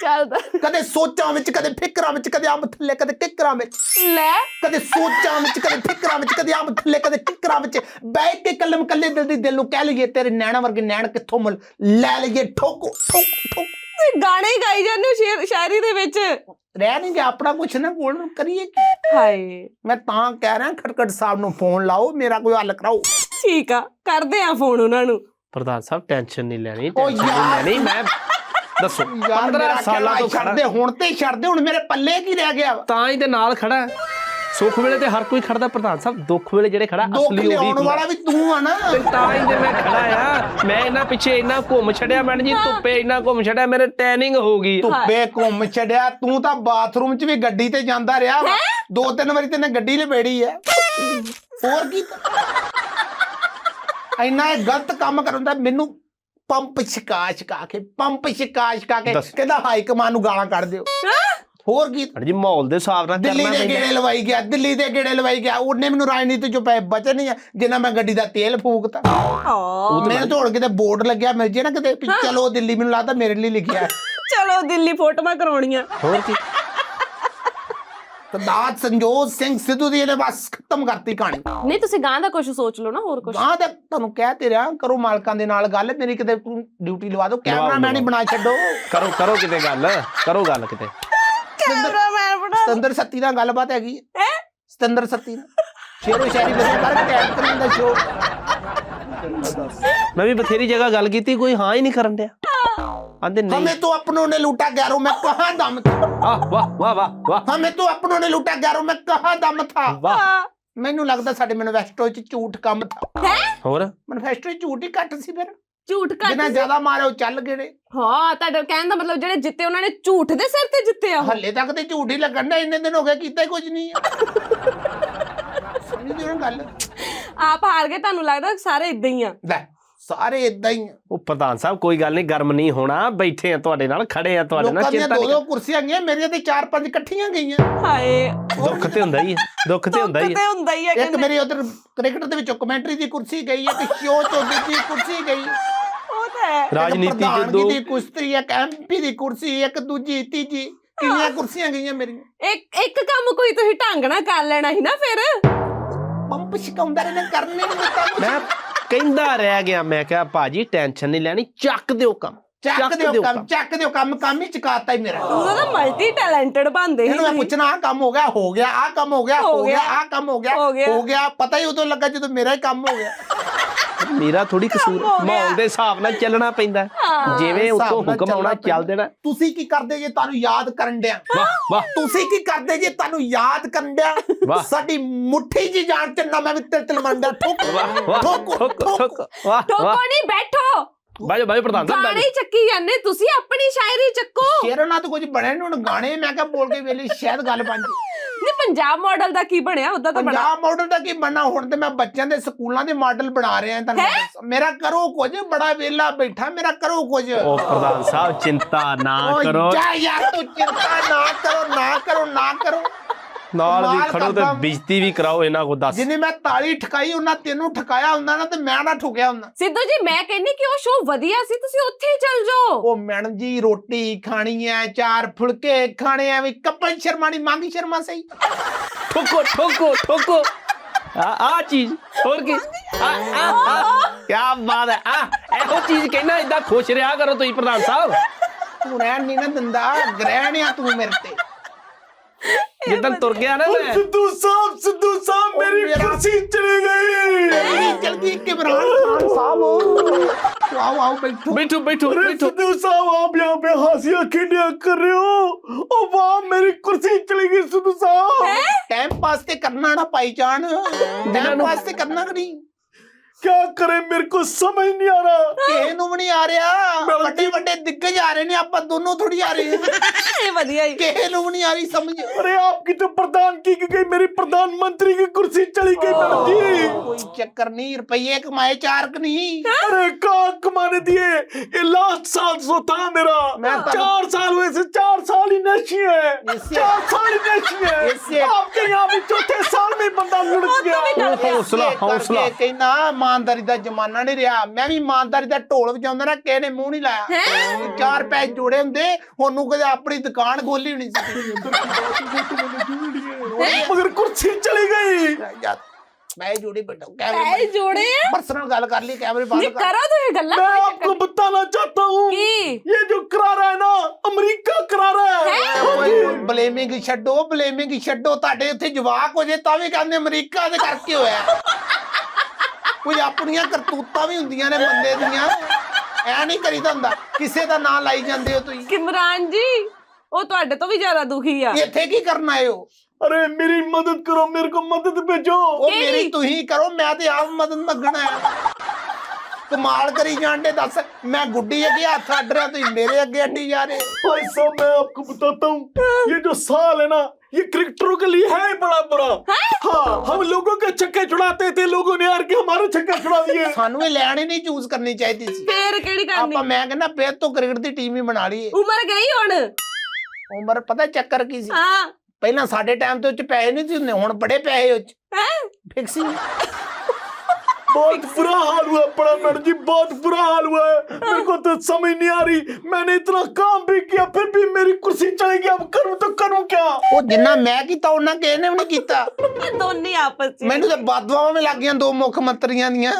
ਚੱਲਦਾ ਕਦੇ ਸੋਚਾਂ ਵਿੱਚ ਕਦੇ ਫਿਕਰਾਂ ਵਿੱਚ ਕਦੇ ਅੰਬ ਥੱਲੇ ਕਦੇ ਕਿਕਰਾਂ ਵਿੱਚ। ਲੈ। ਕਦੇ ਸੋਚਾਂ ਵਿੱਚ ਕਦੇ ਫਿਕਰਾਂ ਵਿੱਚ ਕਦੇ ਅੰਬ ਥੱਲੇ ਕਦੇ ਕਿਕਰਾਂ ਵਿੱਚ। ਬਹਿ ਕੇ ਕਲਮ ਕੱਲੇ ਦਿਲ ਦੀ ਦਿਲ ਨੂੰ ਕਹਿ ਲਈਏ ਤੇਰੇ ਨੈਣਾ ਵਰਗੇ ਨੈਣ ਕਿੱਥੋਂ ਮੁੱਲ? ਲੈ ਲਈਏ ਠੋਕੋ ਠੋਕ ਠੋਕ। ਤੁਸੀਂ ਗਾਣੇ ਹੀ ਗਾਈ ਜਾਂਦੇ ਹੋ ਸ਼ੇਰ ਸ਼ਾਇਰੀ ਦੇ ਵਿੱਚ ਰਹਿ ਨਹੀਂ ਗਿਆ ਆਪਣਾ ਕੁਛ ਨਾ ਕੋਲ ਕਰੀਏ ਕੀ ਹਾਏ ਮੈਂ ਤਾਂ ਕਹਿ ਰਿਹਾ ਖਟਕਟ ਸਾਹਿਬ ਨੂੰ ਫੋਨ ਲਾਓ ਮੇਰਾ ਕੋਈ ਹੱਲ ਕਰਾਓ ਠੀਕ ਆ ਕਰਦੇ ਆ ਫੋਨ ਉਹਨਾਂ ਨੂੰ ਪ੍ਰਧਾਨ ਸਾਹਿਬ ਟੈਨਸ਼ਨ ਨਹੀਂ ਲੈਣੀ ਓ ਟੈਨਸ਼ਨ ਨਹੀਂ ਯਾਰ। ਲੈਣੀ ਮੈਂ ਦੱਸੋ ਯਾਰ 15 ਸਾਲਾਂ ਤੋਂ ਛੱਡ ਖੜਾ ਹੁਣ ਤੇ ਛੱਡ ਦੇ ਹੁਣ ਮੇਰੇ ਪੱਲੇ ਕੀ ਰਹਿ ਗਿਆ ਵਾ? ਤਾਂ ਹੀ ਤੇ ਨਾਲ ਖੜਾ ਹੈ। ਸੁੱਖ ਵੇਲੇ ਤੇ ਹਰ ਕੋਈ ਖੜਦਾ ਪ੍ਰਧਾਨ ਸਾਹਿਬ ਦੁੱਖ ਵੇਲੇ ਜਿਹੜੇ ਖੜਾ ਅਸਲੀ ਉਹੀ ਲਿਆਉਣ ਹੁੰਦਾ ਵਾਲਾ ਵੀ ਤੂੰ ਆ ਨਾ। ਤੇ ਤਾਂ ਹੀ ਤੇ ਮੈਂ ਖੜਾ ਆ। ਮੈਂ ਇਹਨਾਂ ਪਿੱਛੇ ਇੰਨਾ ਘੁੰਮ ਛੜਿਆ ਮੈਡਮ ਜੀ ਧੁੱਪੇ ਇੰਨਾ ਘੁੰਮ ਛੜਿਆ ਮੇਰੇ ਟੈਨਿੰਗ ਹੋ ਗਈ। ਧੁੱਪੇ ਘੁੰਮ ਛੜਿਆ ਤੂੰ ਤਾਂ ਬਾਥਰੂਮ 'ਚ ਵੀ ਗੱਡੀ ਤੇ ਜਾਂਦਾ ਰਿਹਾ। ਦੋ ਤਿੰਨ ਵਾਰੀ ਤੈਨੇ ਗੱਡੀ ਲਪੇੜੀ ਐ ਹੋਰ ਕੀ? ਇੰਨਾ ਇਹ ਗਲਤ ਕੰਮ ਕਰਨ ਦਾ ਮੈਨੂੰ ਪੰਪ ਛਕਾ ਛਕਾ ਕੇ ਪੰਪ ਛਕਾ ਛਕਾ ਕੇ। ਕਹਿੰਦਾ ਹਾਈ ਕਮਾਨ ਨੂੰ ਗਾਲਾਂ ਕੱਢ ਦਿਓ। ਹੋਰ ਕੀ? ਜੀ ਮਾਹੌਲ ਦੇ ਹਿਸਾਬ ਨਾਲ ਦਿੱਲੀ ਕਰਨਾ ਦੇ ਪੈਂਦਾ। ਗੇੜੇ ਲਵਾਈ ਗਿਆ ਦਿੱਲੀ ਦੇ ਗੇੜੇ ਲਵਾਈ ਗਿਆ ਉਹਨੇ ਮੈਨੂੰ ਰਾਜਨੀਤੀ ਚੋਂ ਪੈ ਬਚੇ ਨਹੀਂ ਆ ਜਿੰਨਾ ਮੈਂ ਗੱਡੀ ਦਾ ਤੇਲ ਫੂਕਤਾ। ਹਾਂ। ਮੈਨੂੰ ਤਾਂ ਹੁਣ ਕਿਤੇ ਬੋਰਡ ਲੱਗਿਆ ਮਿਲ ਜੇ ਨਾ ਕਿਤੇ ਵੀ ਚਲੋ ਦਿੱਲੀ ਮੈਨੂੰ ਲੱਗਦਾ ਮੇਰੇ ਲਈ ਲਿਖਿਆ ਹੈ। ਚਲੋ ਦਿੱਲੀ ਫੋਟੋਆਂ ਕਰਾਉਣੀਆਂ। ਹੋਰ ਕੀ? ਸਰਦਾਰ ਸੰਜੋਤ ਸਿੰਘ ਸਿੱਧੂ ਦੀ ਇਹਨੇ ਬਸ ਖਤਮ ਕਰਤੀ ਕਹਾਣੀ। ਨਹੀਂ ਤੁਸੀਂ ਗਾਂ ਦਾ ਕੁਝ ਸੋਚ ਲਓ ਨਾ ਹੋਰ ਕੁਝ ਗਾਂ ਤੇ ਤੁਹਾਨੂੰ ਕਹਿ ਤੇ ਰਿਹਾ ਕਰੋ ਮਾਲਕਾਂ ਦੇ ਨਾਲ ਗੱਲ ਮੇਰੀ ਕਿਤੇ ਡਿਊਟੀ ਲਵਾ ਦਿਓ ਕੈਮਰਾਮੈਨ ਹੀ ਬਣਾ ਛੱਡੋ। ਕਰੋ ਕਰੋ ਕਿਤੇ ਗੱਲ ਕਰੋ ਗੱਲ ਕਿਤੇ। ਕੈਮਰਾਮੈਨ ਬਣਾ ਸਤਿੰਦਰ ਸੱਤੀ ਨਾਲ ਗੱਲਬਾਤ ਹੈਗੀ ਹੈ ਹੈ ਸਤਿੰਦਰ ਸੱਤੀ ਨਾਲ ਸ਼ੇਰੋ ਸ਼ਾਇਰੀ ਬਦਲ ਕਰਕੇ ਟੈਗ ਕਰੀ ਦਾ ਸ਼ੋ ਮੈਂ ਵੀ ਬਥੇਰੀ ਜਗ੍ਹਾ ਗੱਲ ਕੀਤੀ ਕੋਈ ਹਾਂ ਹੀ ਨਹੀਂ ਕਰਨ ਡਿਆ ਆਂਦੇ ਨਹੀਂ हमें तो अपनों ने लूटा गैरों में कहा दम था ਆਹ ਵਾਹ ਵਾਹ ਵਾਹ ਵਾਹ हमें तो अपनों ने लूटा गैरों में कहा दम था ਵਾਹ ਮੈਨੂੰ ਲੱਗਦਾ ਸਾਡੇ ਮੈਨੀਫੈਸਟੋ 'ਚ ਝੂਠ ਕੰਮ ਥਾ ਹੈ ਹੋਰ ਮੈਨੀਫੈਸਟੋ 'ਚ ਝੂਠ ਹੀ ਘੱਟ ਸੀ ਫਿਰ ਝੂਠ ਜਿੰਨਾ ਕੱਟ ਜ਼ਿਆਦਾ ਮਾਰੇ ਉਹ ਚੱਲ ਗਏ ਨੇ। ਹਾਂ ਤੁਹਾਡਾ ਕਹਿਣ ਦਾ ਮਤਲਬ ਜਿਹੜੇ ਜਿੱਤੇ ਉਹਨਾਂ ਨੇ ਝੂਠ ਦੇ ਸਿਰ ਤੇ ਜਿੱਤੇ ਆ ਉਹ। ਹੱਲੇ ਤੱਕ ਤੇ ਝੂਠ ਹੀ ਲੱਗਣ ਦਾ ਇੰਨੇ ਦਿਨ ਹੋ ਗਏ ਕੀਤਾ ਹੀ ਕੁਝ ਨਹੀਂ ਹੈ ਸਮਝਦੇ ਹੋ ਨਾ ਗੱਲ। ਆਪ ਹਾਰ ਗਏ ਤੁਹਾਨੂੰ ਲੱਗਦਾ ਸਾਰੇ ਇਦਾਂ ਹੀ ਆ? ਲੈ ਸਾਰੇ ਇਦਾਂ ਹੀ ਆ। ਉਹ ਪ੍ਰਧਾਨ ਸਾਹਿਬ ਕੋਈ ਗੱਲ ਨਹੀਂ ਗਰਮ ਨਹੀਂ ਹੋਣਾ। ਬੈਠੇ ਆ ਤੁਹਾਡੇ ਨਾਲ ਖੜੇ ਆ ਤੁਹਾਡੇ ਨਾਲ ਲੋਕਾਂ ਦੀਆਂ ਚਿੰਤਾ ਦੋ ਨਹੀਂ ਦੋ ਕੁਰਸੀਆਂ ਗਈਆਂ ਮੇਰੀਆਂ ਤੇ ਚਾਰ ਪੰਜ ਇਕੱਠੀਆਂ ਗਈਆਂ। ਹਾਏ। ਦੁੱਖ ਤੇ ਹੁੰਦਾ ਹੀ ਹੈ ਦੁੱਖ ਤੇ ਹੁੰਦਾ ਹੀ ਹੈ ਤੇ ਹੁੰਦਾ ਹੀ ਆ ਇੱਕ ਕਹਿੰਦੇ। ਮੇਰੀ ਉਧਰ ਕ੍ਰਿਕਟ ਦੇ ਵਿੱਚੋਂ ਕਮੈਂਟਰੀ ਦੀ ਕੁਰਸੀ ਗਈ ਇੱਕ ਸ਼ੋਅ ਤੋਂ ਦੀ ਕੁਰਸੀ ਗਈ। ਤਾਂ ਹੈ। ਰਾਜਨੀਤੀ ਪ੍ਰਧਾਨਗੀ ਦੋ ਦੀ ਕੁਰਸੀ ਇੱਕ ਐਮਪੀ ਦੀ ਕੁਰਸੀ ਇੱਕ ਦੂਜੀ ਤੀਜੀ। ਕਿੰਨੀਆਂ ਕੁਰਸੀਆਂ ਗਈਆਂ ਮੇਰੀਆਂ? ਇੱਕ ਇੱਕ ਕੰਮ ਕੋਈ ਤੁਸੀਂ ਢੰਗ ਨਾਲ ਕਰ ਲੈਣਾ ਸੀ ਨਾ ਫਿਰ। ਪੰਪ ਛਕਾਉਂਦਾ ਰਹਿਣਾ ਕਰਨੇ ਨਹੀਂ ਦਿੱਤਾ। ਮੈਂ ਕਹਿੰਦਾ ਰਹਿ ਗਿਆ ਮੈਂ ਕਿਹਾ ਭਾਜੀ ਟੈਨਸ਼ਨ ਨਹੀਂ ਲੈਣੀ ਚੱਕ ਦਿਓ ਕੰਮ। ਚੱਕ ਦਿਓ ਕੰਮ ਚੱਕ ਦਿਓ ਕੰਮ ਕੰਮ ਹੀ ਚਕਾਤਾ ਹੀ ਮੇਰਾ। ਉਹਨਾਂ ਦਾ ਮਲਟੀ ਟੈਲੈਂਟਡ ਬੰਦੇ ਇਹਨੂੰ ਮੈਂ ਤੁਸੀਂ। ਪੁੱਛਣਾ ਆ ਕੰਮ ਹੋ ਗਿਆ ਹੋ ਗਿਆ ਆ ਕੰਮ ਹੋ ਗਿਆ ਹੋ ਗਿਆ ਆ ਕੰਮ ਹੋ ਗਿਆ ਹੋ ਗਿਆ। ਹੋ ਗਿਆ। ਪਤਾ ਹੀ ਉਦੋਂ ਲੱਗਾ ਜਦੋਂ ਮੇਰਾ ਹੀ ਕੰਮ ਹੋ ਗਿਆ। ਮੇਰਾ ਥੋੜੀ ਕਸੂਰ। ਮਾਹੌਲ ਦੇ ਹਿਸਾਬ ਨਾਲ ਚੱਲਣਾ ਪੈਂਦਾ। ਜਿਵੇਂ ਉਤੋਂ ਹੁਕਮ ਆਉਣਾ ਚੱਲ ਦੇਣਾ ਤੁਸੀਂ ਕੀ ਕਰਦੇ ਜੇ ਤੁਹਾਨੂੰ ਯਾਦ ਕਰਨ ਡਿਆ? ਵਾਹ ਵਾਹ। ਤੁਸੀਂ ਕੀ ਕਰਦੇ ਜੇ ਤੁਹਾਨੂੰ ਯਾਦ ਕਰਨ ਡਿਆ। ਸਾਡੀ ਮੁੱਠੀ ਜੀ ਜਾਨ ਚ ਨਾ ਮੈਂ ਵੀ ਤਿਲ ਤਿਲ ਮੰਡਾ ਠੋਕ ਠੋਕ ਠੋਕ ਠੋਕ। ਨਹੀਂ ਬੈਠੋ। ਬਾਜੋ ਬਾਜੋ ਪ੍ਰਧਾਨ ਸਾਹਿਬ ਗਾਣੇ। ਹੀ ਚੱਕੀ ਜਾਂਦੇ ਤੁਸੀਂ ਆਪਣੀ ਸ਼ਾਇਰੀ ਚੱਕੋ। ਸ਼ੇਰਾਂ ਨਾਲ ਤਾਂ ਕੁਝ ਬਣਿਆ ਨਹੀਂ ਹੁਣ ਗਾਣੇ ਮੈਂ ਕਿਹਾ ਬੋਲ ਕੇ ਵੇਲੇ ਸ਼ਾਇਦ ਗੱਲ ਬਣ ਜੇ। ਨਹੀਂ ਪੰਜਾਬ ਮਾਡਲ ਦਾ ਕੀ ਬਣਿਆ? ਉਹਦਾ ਤਾਂ ਪੰਜਾਬ ਮਾਡਲ ਦਾ ਕੀ ਬਣਨਾ? ਹੁਣ ਤੇ ਮੈਂ ਬੱਚਿਆਂ ਦੇ ਸਕੂਲਾਂ ਦੇ ਮਾਡਲ ਬਣਾ ਰਿਹਾ ਤੁਹਾਨੂੰ ਦੱਸਾਂ। ਮੇਰਾ ਕਰੋ ਕੁਝ ਬੜਾ ਵੇਲਾ ਬੈਠਾ ਮੇਰਾ ਕਰੋ ਕੁਝ। ਉਹ ਪ੍ਰਧਾਨ ਸਾਹਿਬ ਚਿੰਤਾ ਨਾ ਕਰੋ। ਜਾ ਯਾਰ ਤੂੰ ਚਿੰਤਾ ਨਾ ਕਰੋ ਨਾ ਕਰੋ ਨਾ ਕਰੋ। ਨਾਲ ਵੀ ਕਮਾਲ ਖੜੋ ਤੇ ਕਰਦਾ। ਬਿਜਤੀ ਵੀ ਕਰਾਓ ਇਹਨਾਂ ਕੋ ਦੱਸ। ਜਿੰਨੇ ਮੈਂ ਤਾਲੀ ਠਕਾਈ ਉਹਨਾਂ ਤੈਨੂੰ ਠਕਾਇਆ ਹੁੰਦਾ ਨਾ ਤੇ ਮੈਂ ਨਾ ਠੁਕਿਆ ਹੁੰਦਾ। ਸਿੱਧੂ ਜੀ ਮੈਂ ਕਹਿੰਨੀ ਕਿ ਉਹ ਸ਼ੋਅ ਵਧੀਆ ਸੀ ਤੁਸੀਂ ਉੱਥੇ ਹੀ ਚੱਲ ਜਾਓ। ਉਹ ਮੈਡਮ ਜੀ ਰੋਟੀ ਖਾਣੀ ਐ ਚਾਰ ਫੁਲਕੇ ਖਾਣੇ ਐ ਵੀ ਕਪਲ ਸ਼ਰਮਾ ਨਹੀਂ ਮੰਗੀ ਸ਼ਰਮਾ ਸਹੀ। ਠੋਕੋ ਠੋਕੋ ਠੋਕੋ। ਆ ਆ ਚੀਜ਼ ਹੋਰ ਕੀ? ਆ ਆ ਆ। ਕੀ ਬਾਤ ਹੈ ਆ ਇਹੋ ਚੀਜ਼ ਕਹਿਣਾ ਇਦਾਂ ਖੁਸ਼ ਰਿਹਾ ਕਰੋ ਤੁਸੀਂ ਪ੍ਰਧਾਨ ਸਾਹਿਬ। ਤੂੰ ਰਹਿਣ ਨਹੀਂ ਨਾ ਦਿੰਦਾ ਗ੍ਰਹਿਣ ਆ ਤੂੰ ਮੇਰੇ ਤੇ। ਜਿੱਦਨ ਤੁਰ ਗਿਆ ਨਾ ਮੈਂ। ਸਿੱਧੂ ਸਾਹਿਬ ਸਿੱਧੂ ਸਾਹਿਬ ਮੇਰੀ ਕੁਰਸੀ ਚਲੀ ਗਈ ਜਲਦੀ ਇਮਰਾਨ ਖਾਨ ਸਾਹਿਬ। ਆਓ ਆਓ ਬੈਠੋ। ਬੈਠੋ ਬੈਠੋ ਬੈਠੋ। ਸਿੱਧੂ ਸਾਹਿਬ ਆਪ ਯਹਾਂ ਪੇ ਹਾਸੀਆਂ ਖੇਡਿਆ ਕਰ ਰਹੇ ਹੋ? ਉਹ ਵਾਹ ਮੇਰੀ ਕੁਰਸੀ ਚਲੀ ਗਈ ਸਿੱਧੂ ਸਾਹਿਬ। ਟਾਈਮ ਪਾਸ ਤੇ ਕਰਨਾ ਨਾ ਪਾਈ ਜਾਣ ਟਾਈਮ ਪਾਸ ਤੇ ਕਰਨਾ ਕਿ ਨਹੀਂ? क्या करें मेरे को समझ नहीं आ रहा ਕਿਸੇ ਨੂੰ ਵੀ ਨਹੀਂ ਆ ਰਿਹਾ ਵੱਡੇ ਵੱਡੇ ਦਿੱਗਜ ਆ ਰਹੇ ਨੇ ਆਪਾਂ ਦੋਨੋਂ ਥੋੜੀ ਆ ਰਹੇ ਹਾਂ ਇਹ ਵਧੀਆ ਹੀ ਕਿਸੇ ਨੂੰ ਵੀ ਨਹੀਂ ਆ ਰਹੀ ਸਮਝ अरे आपकी तो प्रधान की की गई मेरी प्रधानमंत्री की कुर्सी चली गई मैडम जी ਕੋਈ ਚੱਕਰ ਨਹੀਂ ਰੁਪਈਏ ਕਮਾਏ ਚਾਰ ਕ ਨਹੀਂ अरे कहाँ कमाने दिए ये लास्ट साल सो था मेरा मैं तो- चार साल हुए से चार साल ही नशी है इससे- चार साल ही नशी है इससे- आपके यहाँ भी चौथे साल में बंदा लुढ़क गया ਹੌਸਲਾ ਕਰਕੇ ਹੌਸਲਾ ਕਹਿੰਦਾ ਇਮਾਨਦਾਰੀ ਦਾ ਜ਼ਮਾਨਾ ਨਹੀਂ ਰਿਹਾ ਮੈਂ ਵੀ ਇਮਾਨਦਾਰੀ ਦਾ ਢੋਲ ਵਜਾਉਂਦਾ ਨਾ ਕਿਸੇ ਨੇ ਮੂੰਹ ਨਹੀਂ ਲਾਇਆ ਚਾਰ ਪੈਸੇ ਜੋੜੇ ਹੁੰਦੇ ਉਹਨੂੰ ਕਦੇ ਆਪਣੀ ਦੁਕਾਨ ਖੋਲੀ ਹੋਣੀ ਸੀ मगर कुर्सी चली गई ਯਾਰ ਮੈਂ ਜੋੜੀ ਬੈਠਾ ਐ ਕੈਮਰੇ ਜੋੜੇ ਆ ਪਰਸਨਲ ਗੱਲ ਕਰ ਲਈ ਕੈਮਰੇ ਨਹੀਂ ਬੰਦ ਕਰ ਕਰੋ ਤੁਸੀਂ ਗੱਲਾਂ मैं ਕੋਈ आपको ਚੱਕਰ बताना चाहता हूँ ਕੀ ये जो करा रहा है ना अमेरिका करा रहा है ਕੋਈ ਬਲੇਮਿੰਗ ਛੱਡੋ ਬਲੇਮਿੰਗ ਛੱਡੋ ਤੁਹਾਡੇ ਉੱਥੇ ਜਵਾਕ ਹੋ ਜੇ ਤਾਂ ਵੀ ਕਹਿੰਦੇ ਅਮਰੀਕਾ ਦੇ ਕਰਕੇ ਹੋਇਆ ਕੁਝ ਆਪਣੀਆਂ ਕਰਤੂਤਾਂ ਵੀ ਹੁੰਦੀਆਂ ਨੇ ਬੰਦੇ ਦੀਆਂ ਐ ਨਹੀਂ ਕਰੀਦਾ ਹੁੰਦਾ ਕਿਸੇ ਦਾ ਨਾਂ ਲਾਈ ਜਾਂਦੇ ਹੋ ਤੁਸੀਂ ਕਿਮਰਾਨ ਜੀ ਉਹ ਤੁਹਾਡੇ ਤੋਂ ਵੀ ਜ਼ਿਆਦਾ ਦੁਖੀ ਆ ਇੱਥੇ ਕੀ ਕਰਨ ਆਏ ਹੋ अरे मेरी मदद करो मेरे को मदद भेजो ਉਹ ਕਿਹੜੀ? ਮੇਰੀ ਤੁਸੀਂ ਕਰੋ ਮੈਂ ਤੇ ਆਪ ਮਦਦ ਮੰਗਣਾ ਹੈ ਕਮਾਲ ਕਰੀ ਜਾਂਦੇ ਦੱਸ ਮੈਂ ਗੁੱਡੀ ਅੱਗੇ ਹੱਥ ਅੱਡ ਰਿਹਾ ਤੁਸੀਂ ਮੇਰੇ ਅੱਗੇ ਅੱਡੀ ਜਾ ਰਹੇ ਹੋ। भाई साहब मैं आपको बताता हूँ ये जो साल है ना ये क्रिकेटरों के लिए है बड़ा बुरा हाँ हम लोगों के छक्के छुड़ाते थे लोगों ने यार के हमारे छक्के छुड़ा दिए ਸਾਨੂੰ ਇਹ ਲੈਣ ਹੀ ਨਹੀਂ ਚੂਜ਼ ਕਰਨੀ ਚਾਹੀਦੀ ਸੀ ਫੇਰ ਕਿਹੜੀ ਕਰਨੀ ਆਪਾਂ ਮੈਂ ਕਹਿੰਦਾ ਫੇਰ ਤੋਂ ਕ੍ਰਿਕਟ ਦੀ ਟੀਮ ਹੀ ਬਣਾ ਲਈਏ ਉਮਰ ਗਈ ਹੁਣ ਉਮਰ ਪਤਾ ਚੱਕਰ ਕੀ ਸੀ ਹਾਂ ਪਹਿਲਾਂ ਸਾਡੇ ਟਾਈਮ ਤੇ ਉੱਚ ਪੈਸੇ ਨਹੀਂ ਸੀ ਹੁੰਦੇ ਹੁਣ ਬੜੇ ਪੈਸੇ ਉੱਚ ਹੈ ਫਿਕਸਿੰਗ बहुत बुरा हाल हुआ है बड़ा मैडम जी बहुत बुरा हाल हुआ है मेरे को तो समझ नहीं आ रही मैंने इतना काम भी किया फिर भी मेरी कुर्सी चलेगी अब करूँ तो करूँ क्या ਉਹ ਜਿੰਨਾ ਮੈਂ ਕੀਤਾ ਉਹਨਾਂ ਕਿਸੇ ਨੇ ਵੀ ਨਹੀਂ ਕੀਤਾ ਦੋਨੇ ਆਪਸ ਚ ਮੈਨੂੰ ਤਾਂ ਬਾਦਵਾਵਾਂ ਵੀ ਲੱਗੀਆਂ ਦੋ ਮੁੱਖ ਮੰਤਰੀਆਂ ਦੀਆਂ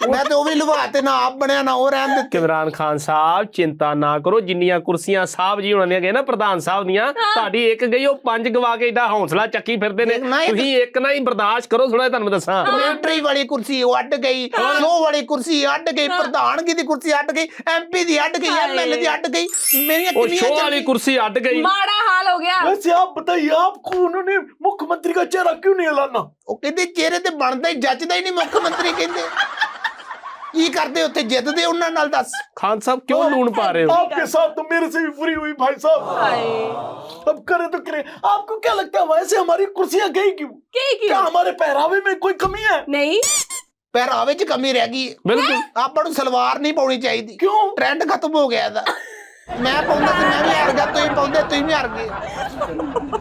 ਮੈਂ ਤੇ ਉਹ ਵੀ ਲੁਵਾ ਤੇ ਨਾ ਆਪ ਬਣਿਆ ਨਾ ਉਹ ਰਹਿਣ ਦਿੱਤੇ। ਇਮਰਾਨ ਖਾਨ ਸਾਹਿਬ ਚਿੰਤਾ ਨਾ ਕਰੋ। ਜਿੰਨੀਆਂ ਕੁਰਸੀਆਂ ਸਾਹਿਬ ਜੀ ਉਹਨਾਂ ਗਏ ਨਾ ਪ੍ਰਧਾਨ ਸਾਹਿਬ ਦੀਆਂ ਤੁਹਾਡੀ ਇੱਕ ਗਈ ਉਹ ਪੰਜ ਗਵਾ ਕੇ ਏਡਾ ਹੌਸਲਾ ਚੱਕੀ ਫਿਰਦੇ ਨੇ। ਤੁਸੀਂ ਇੱਕ ਨਾ ਹੀ ਬਰਦਾਸ਼ਤ ਕਰੋ ਥੋੜਾ ਤੁਹਾਨੂੰ ਦੱਸਾਂ। ਮਿਲਟਰੀ ਵਾਲੀ ਕੁਰਸੀ ਉਹ ਅੱਡ ਗਈ ਸ਼ੋ ਵਾਲੀ ਕੁਰਸੀ ਅੱਡ ਗਈ ਪ੍ਰਧਾਨਗੀ ਦੀ ਕੁਰਸੀ ਅੱਡ ਗਈ ਐਮਪੀ ਦੀ ਅੱਡ ਗਈ ਐਮਐਲਏ ਦੀ ਅੱਡ ਗਈ ਮੇਰੀਆਂ ਕਿੰਨੀਆਂ ਸ਼ੋ ਵਾਲੀ ਕੁਰਸੀ ਅੱਡ ਗਈ। ਮਾੜਾ ਹਾਲ ਹੋ ਗਿਆ। ਵੈਸੇ ਆਪ ਬਤਾਈਏ ਆਪ ਕੋ ਉਹਨਾਂ ਨੇ ਮੁੱਖ ਮੰਤਰੀ ਦਾ ਚਿਹਰਾ ਕਿਉਂ ਨਹੀਂ ਐਲਾਨਾ? ਉਹ ਕਹਿੰਦੇ ਚਿਹਰੇ ਤੇ ਬਣਦਾ ਹੀ ਜੱਜਦਾ ਹੀ ਨਹੀਂ ਮੁੱਖ ਮੰਤਰੀ ਕਹਿੰਦੇ। ਕੀ ਕਰਦੇ ਉੱਥੇ ਜਿੱਤਦੇ ਉਹਨਾਂ ਨਾਲ ਦੱਸ ਖਾਨ ਸਾਹਿਬ ਕਿਉਂ ਲੂਣ ਪਾ ਰਹੇ ਹੋ आपके साथ तो मेरे से भी बुरी हुई भाई साहब ਹਾਏ अब करे तो करे आपको क्या लगता है वैसे हमारी कुर्सियां गई क्यों ਕੀ ਕੀ क्या हमारे पहरावे में कोई कमी है ਨਹੀਂ ਪਹਿਰਾਵੇ 'ਚ ਕਮੀ ਰਹਿ ਗਈ ਹੈ। ਬਿਲਕੁਲ ਆਪਾਂ ਨੂੰ ਸਲਵਾਰ ਨਹੀਂ ਪਾਉਣੀ ਚਾਹੀਦੀ क्यों ਟ੍ਰੈਂਡ ਖਤਮ ਹੋ ਗਿਆ ਇਹਦਾ ਮੈਂ ਪਾਉਂਦਾ ਤੇ ਮੈਂ ਵੀ ਹਾਰ ਗਿਆ ਤੁਸੀਂ ਪਾਉਂਦੇ ਤੁਸੀਂ ਵੀ ਹਾਰ ਗਏ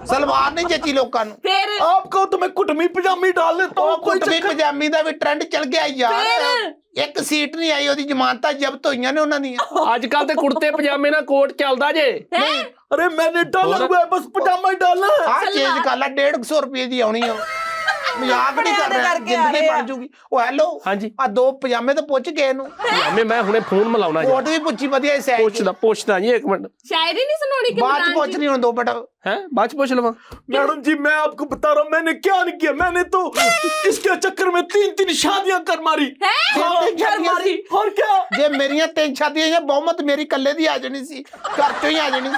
ਸਲਵਾਰ ਨਹੀਂ ਜੱਚੀ ਲੋਕਾਂ ਨੂੰ ਫੇਰ आपको तो मैं कुटमी पजामी डाल लेता हूँ ਉਹ कोई ਕੁੱਟਵੀਂ चक्कर ਪਜਾਮੀ ਦਾ ਵੀ ਟ੍ਰੈਂਡ ਚੱਲ ਗਿਆ ਯਾਰ ਫਿਰ? ਇੱਕ ਸੀਟ ਨਹੀਂ ਆਈ ਉਹਦੀ ਜ਼ਮਾਨਤਾਂ ਜ਼ਬਤ ਹੋਈਆਂ ਨੇ ਉਹਨਾਂ ਦੀਆਂ ਅੱਜ ਕੱਲ ਤੇ ਕੁੜਤੇ ਪਜਾਮੇ ਨਾਲ ਕੋਟ ਚੱਲਦਾ ਜੇ ਹੈ अरे मैंने डाला और- हुआ है बस पजामा ही डालना है ਆਹ ਚੇਂਜ ਕਰ ਲੈ 150 ਰੁਪਏ ਦੀ ਆਉਣੀ ਆ ਮਜ਼ਾਕ ਨਹੀਂ ਕਰ ਰਿਹਾ ਕਰਕੇ ਆ ਜ਼ਿੰਦਗੀ ਰਹੇ ਆ। ਬਣ ਜੂਗੀ ਉਹ ਹੈਲੋ ਹਾਂਜੀ ਆ ਦੋ ਪਜਾਮੇ ਤਾਂ ਪੁੱਛ ਗਏ ਇਹਨੂੰ ਪਜਾਮੇ ਮੈਂ ਹੁਣੇ ਫੋਨ ਮਿਲਾਉਣਾ ਜੀ ਕੋਟ ਵੀ ਪੁੱਛੀ ਵਧੀਆ ਸਾਈਜ਼ ਪੁੱਛਦਾ ਪੁੱਛਦਾ ਜੀ ਇੱਕ ਮਿੰਟ ਸ਼ਾਇਰੀ ਨਹੀਂ ਸੁਣਾਉਣੀ ਕਿ ਬਾਅਦ ਚ ਪੁੱਛ ਨਹੀਂ ਹੁਣ ਦੋ ਬਟਾ ਹੈ ਬਾਅਦ ਚ ਪੁੱਛ ਲਵਾਂ मैडम जी मैं आपको बता रहा हूँ मैंने क्या नहीं किया मैंने तो इसके चक्कर में तीन तीन शादियां कर मारी ਹੈ ਤਿੰਨ ਤਿੰਨ ਛਾਤੀਆਂ ਸੀ और क्या ਜੇ ਮੇਰੀਆਂ ਤਿੰਨ ਛਾਤੀਆਂ ਜਾਂ ਬਹੁਮਤ ਮੇਰੀ ਇਕੱਲੇ ਦੀ ਆ ਜਾਣੀ ਸੀ ਘਰ ਚੋਂ ਹੀ ਆ ਜਾਣੀ ਸੀ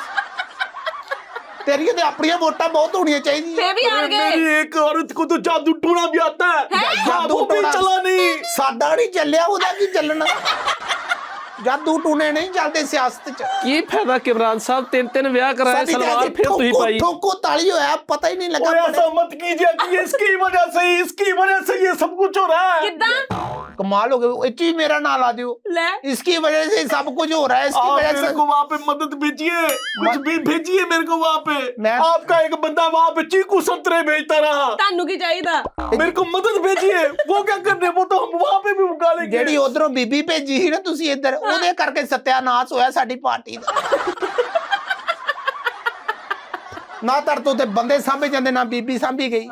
तेरी तो अपनी वोटा बहुत होनी चाहिए फिर भी हार गए मेरी एक औरत को तो जादू टोना भी आता है जादू भी चला नहीं सादा नहीं चलिया ओदा की चलना ਜਾਦੂ ਟੂਨੇ ਨਹੀਂ ਚੱਲਦੇ ਸਿਆਸਤ 'ਚ ਕੀ ਫਾਇਦਾ ਕਿਮਰਾਨ ਸਾਹਿਬ ਤਿੰਨ ਤਿੰਨ ਵਿਆਹ ਕਰਾਏ ਸਾਡੀ ਤਾਂ ਸਲਵਾਰ ਅੱਜ ਫਿਰ ਤੁਸੀਂ ਠੋਕੋ- ਪਾਈ ਠੋਕੋ ਤਾਲੀ ਹੋਇਆ ਪਤਾ ਹੀ ਨਹੀਂ ਲੱਗਾ और बड़े- ऐसा मत कीजिए कि इसकी वजह से ही इसकी वजह से ये सब कुछ हो रहा है ਕਿੱਦਾਂ कमाल हो गए वो भी मेरा नाम ला दियो ਲੈ इसकी वजह से सब कुछ हो रहा है इसकी आप वजह मेरे से को वहाँ पे मदद भेजिए कुछ भी भेजिए मेरे को वहाँ पे मैं- आपका एक बंदा वहाँ पे चीकू संतरे भेजता रहा ਤੁਹਾਨੂੰ ਕੀ ਚਾਹੀਦਾ मेरे को मदद भेजिए वो क्या कर रहे वो तो हम वहाँ पे भी उगा लेंगे ਜਿਹੜੀ ਉਧਰੋਂ ਬੀਬੀ ਭੇਜੀ ਸੀ ਨਾ ਤੁਸੀਂ ਇੱਧਰ ਉਹਦੇ ਕਰਕੇ ਸਤਿਆਨਾਸ਼ ਹੋਇਆ ਸਾਡੀ ਪਾਰਟੀ ਦਾ। ਨਾ ਤਰ ਤੋਂ ਤੇ ਬੰਦੇ ਸਾਂਭੇ ਜਾਂਦੇ ਨਾ ਬੀਬੀ ਸਾਂਭੀ ਗਈ।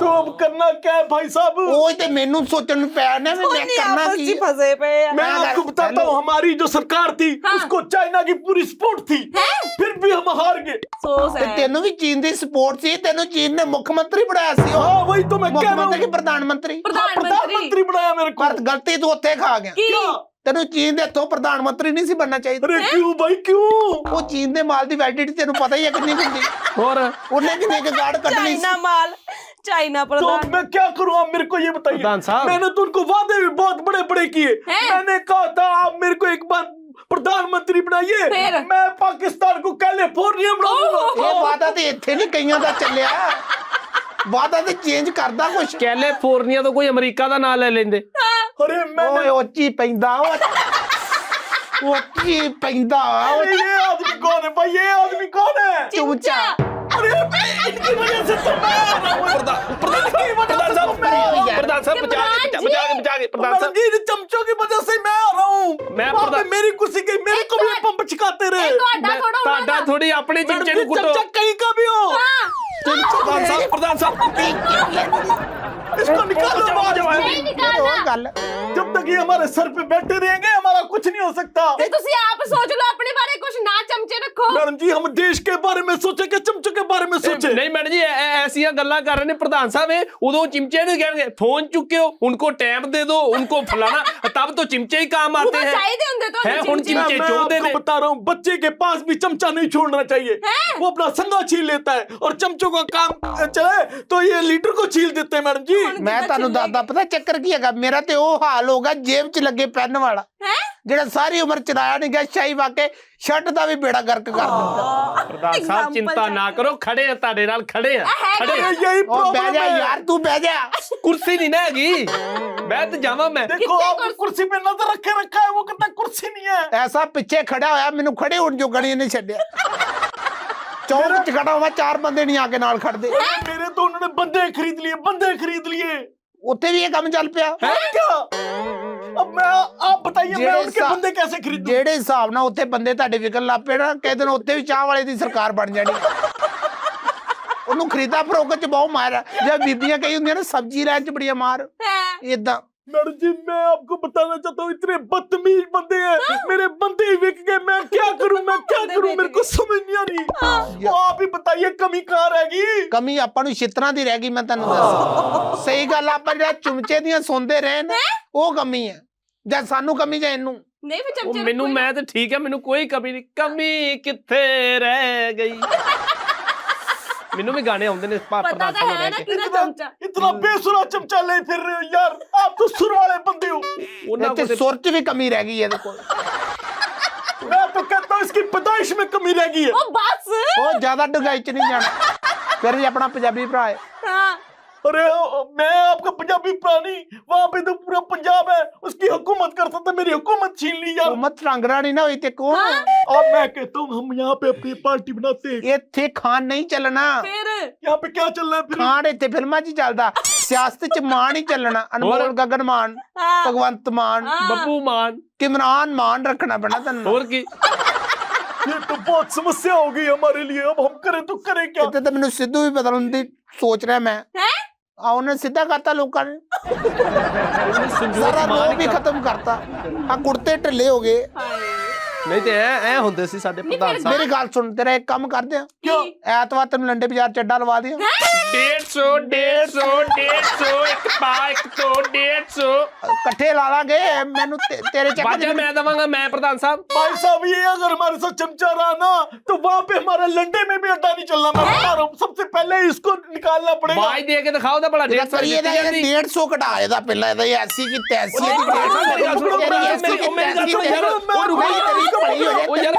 ਤੂੰ ਕਰਨਾ ਕਿਆ ਭਾਈ ਸਾਹਿਬ? ਉਹ ਤੇ ਮੈਨੂੰ ਸੋਚਣ ਨੂੰ ਪੈ ਨਾ ਮੈਂ ਕਰਨਾ ਕੀ ਫਸੇ ਪਏ ਮੈਂ ਆਪਕੋ ਬਤਾਤਾ ਹੂੰ ਹਮਾਰੀ ਜੋ ਸਰਕਾਰ ਥੀ ਉਸਕੋ ਚਾਈਨਾ ਦੀ ਪੂਰੀ ਸਪੋਰਟ ਥੀ। ਫਿਰ ਵੀ ਹਮ ਹਾਰ ਗਏ ਸੋਸ ਤੈਨੂੰ ਵੀ ਚੀਨ ਦੀ ਸਪੋਰਟ ਸੀ ਤੈਨੂੰ ਚੀਨ ਨੇ ਮੁੱਖ ਮੰਤਰੀ ਬਣਾਇਆ ਸੀ ਹਾਂ ਵਹੀ ਤਾਂ ਮੈਂ ਕਹਿ ਰਿਹਾ ਹਾਂ। ਪ੍ਰਧਾਨ ਮੰਤਰੀ? ਪ੍ਰਧਾਨ ਮੰਤਰੀ। ਬਣਾਇਆ ਮੇਰੇ ਕੋਲ। ਗਲਤੀ ਤੂੰ ਉੱਥੇ ਖਾ ਗਿਆ। ਕੀ? ਤੈਨੂੰ ਚੀਨ ਦੇ ਹੱਥੋਂ ਪ੍ਰਧਾਨ ਮੰਤਰੀ ਨਹੀਂ ਸੀ ਬਣਨਾ ਚਾਹੀਦਾ अरे क्यों भाई क्यों ਉਹ ਚੀਨ ਦੇ ਮਾਲ ਦੀ ਵੈਲਿਡਿਟੀ ਤੈਨੂੰ ਪਤਾ ਹੀ ਹੈ ਕਿੰਨੀ ਕੁ ਹੁੰਦੀ ਹੋਰ ਉਹਨੇ ਕਿੰਨੇ ਕੁ ਗਾਰਡ ਕੱਢਣੀ ਸੀ ਚਾਈਨਾ ਮਾਲ ਚਾਈਨਾ तो ਪ੍ਰਧਾਨ मैं क्या करूं आप मेरे को ये बताइए प्रधान साहब। मैंने तो उनको वादे भी बहुत बड़े बड़े किए हैं? मैंने कहा था आप मेरे को एक बार प्रधानमंत्री बनाइए फिर? मैं पाकिस्तान को कैलिफोर्निया बना दूंगा ਇਹ ਵਾਦਾ ਤੇ ਇੱਥੇ ਨਹੀਂ ਕਈਆਂ ਦਾ ਚੱਲਿਆ ਵਾਦਾ ਤੇ ਚੇਂਜ ਕਰਦਾ ਕੁਛ ਕੈਲੀਫੋਰਨੀਆ ਤੋਂ ਕੋਈ ਅਮਰੀਕਾ ਦਾ ਨਾਂ ਲੈ ਲੈਂਦੇ अरे मैंने ਓਏ ਉੱਚੀ ਪੈਂਦਾ ਉਹ ਉੱਚੀ ਪੈਂਦਾ अरे ये आदमी कौन है भाई ये आदमी कौन है ਚੁੰਚਾ अरे इनकी वजह से तो मैं आ रहा हूं। ਪ੍ਰਧਾਨ इनकी वजह ਪ੍ਰਧਾਨ से तो ਸਾਹਿਬ मैं आ रहा हूं। ਪ੍ਰਧਾਨ ਸਾਹਿਬ ਬਚਾ ਕੇ ਬਚਾ ਕੇ ਬਚਾ ਕੇ ਪ੍ਰਧਾਨ मैडम ਸਾਹਿਬ जी इन चमचों की वजह से मैं आ रहा हूँ मैं वहाँ पे प्रधान- मेरी कुर्सी गई मेरे एक को भी बार- पंप छिकाते रहे ਇਹ ਤੁਹਾਡਾ ਮੈਂ- ਥੋੜਾ ਤੁਹਾਡਾ ਥੋੜੀ ਆਪਣੇ मैडम ਚਿਮਚੇ जी ਨੂੰ ਕੁੱਟੋ चमचा कहीं का भी हो ਪ੍ਰਧਾਨ ਸਾਹਿਬ ਪ੍ਰਧਾਨ ਸਾਹਿਬ इसको निकालो बाहर ਨਹੀਂ ਉਹ कल जब तक ये हमारे सर पे बैठे रहेंगे हमारा कुछ नहीं हो सकता। आप सोच लो अपने बारे कुछ ना चमचे रखो। मैडम जी हम देश के बारे में सोचे के चमचे के बारे में सोचे? नहीं मैडम जी ऐसी गल कर रहे प्रधान साहब उदो चिमचे ने कह फ़ोन चुके हो उनको टैप दे दो उनको फलाना। तब तो चिमचे ही काम आते हैं। तो है उन चिमचे। छोड़ दे बता रहा हूँ बच्चे के पास भी चमचा नहीं छोड़ना चाहिए। वो अपना संगा छीन लेता है और चमचों का काम चले तो ये लीटर को छील देते हैं मैडम जी। मैं तुम दादा पता चक्कर की है मेरा तो हाल होगा जेब च लगे पेन वाला। ਹੈ ਜਿਹੜਾ ਸਾਰੀ ਉਮਰ ਚਲਾਇਆ ਨਹੀਂ ਗਿਆ ਸ਼ਾਈ ਵਾਕੇ ਸ਼ਰਟ ਦਾ ਵੀ ਬੇੜਾ ਗਰਕ ਕਰ ਦਿੰਦਾ ਪ੍ਰਧਾਨ ਸਾਹਿਬ ਚਿੰਤਾ ਨਾ ਕਰੋ ਖੜੇ ਆ ਤੁਹਾਡੇ ਨਾਲ ਖੜੇ ਆ ਖੜੇ ਆ। यही ਉਹ ਬਹਿ प्रॉब्लम ਜਾ है ਯਾਰ ਤੂੰ ਬਹਿ ਜਾ ਕੁਰਸੀ ਨਹੀਂ ਨਾ ਹੈਗੀ ਮੈਂ ਤੇ ਜਾਵਾਂ ਮੈਂ देखो कितने आपने कुर्सी पे नजर रखे रखा है वो कितना कुर्सी नहीं है ਐਸਾ ਪਿੱਛੇ ਖੜਾ ਹੋਇਆ ਮੈਨੂੰ ਖੜੇ ਹੋਣ ਜੋਗਾ ਨਹੀਂ ਇਹਨੇ ਛੱਡਿਆ ਚੌਂਕ 'ਚ ਖੜਾ ਹੋਇਆ ਚਾਰ ਬੰਦੇ ਨਹੀਂ ਆ ਕੇ ਨਾਲ ਖੜਦੇ मेरे तो उन्होंने बंदे खरीद लिए बंदे खरीद लिए ਉੱਥੇ ਵੀ ਇਹ ਕੰਮ ਚੱਲ ਪਿਆ है क्या अब मैं आप बताइए मैं जेड़े उनके सा- बंदे कैसे खरीदूं ਜਿਹੜੇ ਹਿਸਾਬ ਨਾਲ ਉੱਥੇ ਬੰਦੇ ਤੁਹਾਡੇ ਵਿਕਣ ਲੱਗ ਪਏ ਨਾ ਕਿਸੇ ਦਿਨ ਉੱਥੇ ਵੀ ਚਾਹ ਵਾਲੇ ਦੀ ਸਰਕਾਰ ਬਣ ਜਾਣੀ ਉਹਨੂੰ ਖਰੀਦਾ ਫਰੋਖਤ ਚ ਬਹੁਤ ਮਾਰ ਆ ਜੇ ਬੀਬੀਆਂ ਕਹੀ ਹੁੰਦੀਆਂ ਨਾ ਸਬਜ਼ੀ ਲੈਣ ਚ ਬੜੀਆਂ ਮਾਰ ਹੈ ਇਦਾਂ मैडम जी मैं आपको बताना चाहता हूँ इतने बदतमीज बंदे हैं मेरे बंदे ही बिक गए मैं क्या करूं मैं क्या बंदे करूं बिक मेरे को समझ नहीं आ रही वो आप ही बताइए कमी कहाँ रहेगी ਕਮੀ ਆਪਾਂ ਨੂੰ ਛਿੱਤਰਾਂ ਦੀ ਰਹਿ ਗਈ ਮੈਂ ਤੁਹਾਨੂੰ ਦੱਸ ਸਹੀ ਗੱਲ ਆ, ਆਪਾਂ ਜਿਹੜਾ ਚੁੰਮਚੇ ਦੀਆਂ ਸੁਣਦੇ ਰਹੇ ਨਾ ਉਹ ਕਮੀ ਹੈ ਜਾਂ ਸਾਨੂੰ ਕਮੀ ਜਾਂ ਇਹਨੂੰ ਨਹੀਂ ਵੀ ਉਹ ਚਮਚੇ ਮੈਨੂੰ ਰੱਖੋ ਹੀ ਮੈਂ ਤੇ ਠੀਕ ਹੈ ਮੈਨੂੰ ਕੋਈ ਕਮੀ ਨਹੀਂ ਕਮੀ ਕਿੱਥੇ ਰਹਿ ਗਈ ਮੈਨੂੰ ਵੀ ਗਾਣੇ ਆਉਂਦੇ ਨੇ ਭਾ- ਪਤਾ ਪ੍ਰਧਾਨ ਤਾਂ ਸਾਹਿਬ ਹੈ ਨੂੰ ਨਾ ਰਹਿ ਕੇ ਕਿਹਦਾ इतना ਚਮਚਾ इतना बेसुरा चमचा ले फिर रहे हो यार आप तो सुर वाले बंदे हो ਉਹਨਾਂ ਇੱਥੇ ਕੋਲ ਤੇ- ਸੁਰ ਚ ਵੀ ਕਮੀ ਰਹਿ ਗਈ ਇਹਦੇ ਕੋਲ मैं तो कहता हूँ इसकी पैदाइश में कमी रह गई है ਉਹ ਬਸ ਉਹ ਜ਼ਿਆਦਾ ਡੁਗਾਈ ਚ ਨਹੀਂ ਜਾਣਾ ਫਿਰ ਵੀ ਆਪਣਾ ਪੰਜਾਬੀ ਭਰਾ ਹੈ ਹਾਂ अरे मैं आपका पंजाबी प्राणी वहाँ पे तो पूरा पंजाब है। उसकी हुकूमत करता था मेरी हुकूमत छीन ली यार। हुकूमत रंगरानी ना हुई थे कौन अब मैं कहता हूँ हम यहाँ पे अपनी पार्टी बनाते ये थे खान नहीं चलना। फिर? यहाँ पे क्या चल रहा है खान इतने फिल्मा जी चलता सियासत च मान ही चलना। अनमोल गगन मान हाँ। भगवंत मान हाँ। बब्बू मान। किमरान मान रखना पड़ना तेन और की? ये तो बहुत समस्या हो गई हमारे लिए। अब हम करें तो करें क्या? तो मैंने सिद्धू भी बदलने उनकी सोच रहा मैं। है? ਆ ਉਹਨੇ ਸਿੱਧਾ ਕਰਤਾ ਲੋਕਾਂ ਨੇ। ਸਾਰਾ ਰੋਹ ਵੀ ਖਤਮ ਕਰਤਾ। ਆ ਕੁੜਤੇ ਢਿੱਲੇ ਹੋ ਗਏ। ਨਹੀਂ ਤੇ ਐ ਐ ਹੁੰਦੇ ਸੀ ਸਾਡੇ ਪ੍ਰਧਾਨ ਸਾਹਿਬ। ਮੇਰੀ ਗੱਲ ਸੁਣ ਤੇਰਾ ਇੱਕ ਕੰਮ ਕਰਦੇ ਆ। क्या ਐਤਵਾਰ ਤੈਨੂੰ ਲੰਡੇ ਬਾਜ਼ਾਰ ਚੱਡਾ ਲਵਾ ਦਿਆਂ। 150 150 150 ਇੱਕ ਪਾ ਇੱਕ ਤੋਂ 150 ਇਕੱਠੇ ਲਾ ਲਾਂਗੇ ਮੈਨੂੰ ਤੇ- ਤੇਰੇ ਚੱਕਰ ਵਾਜਾ ਮੈਂ ਦਵਾਂਗਾ ਮੈਂ ਪ੍ਰਧਾਨ ਸਾਹਿਬ भाई साहब ये अगर हमारे साथ चमचा रहा ना तो वहाँ पे हमारा लंडे में भी अड्डा नहीं चलना मैं बता रहा हूँ सबसे पहले इसको निकालना पड़ेगा ਬਾਜ ਦੇ ਕੇ ਦਿਖਾਓ ਤਾਂ ਭਲਾ 150 ਕਰੀਏ ਦਿੱਤੀ ਦਾ ਜਾਂਦੀ 150 ਘਟਾ ਇਹਦਾ ਪਹਿਲਾਂ ਇਹਦਾ ਹੀ ਐਸੀ ਕੀ ਤੈਸੀ ਉਹ ਦੀ ਮੇਰੀ ਗੱਲ ਸੁਣੋ, ਮੇਰੀ ਗੱਲ ਸੁਣੋ, ਉਹ ਮੇਰੀ ਗੱਲ ਸੁਣੋ ਯਾਰ, ਉਹ ਰੁਕੋ ਯਾਰ, ਉਹ ਯਾਰ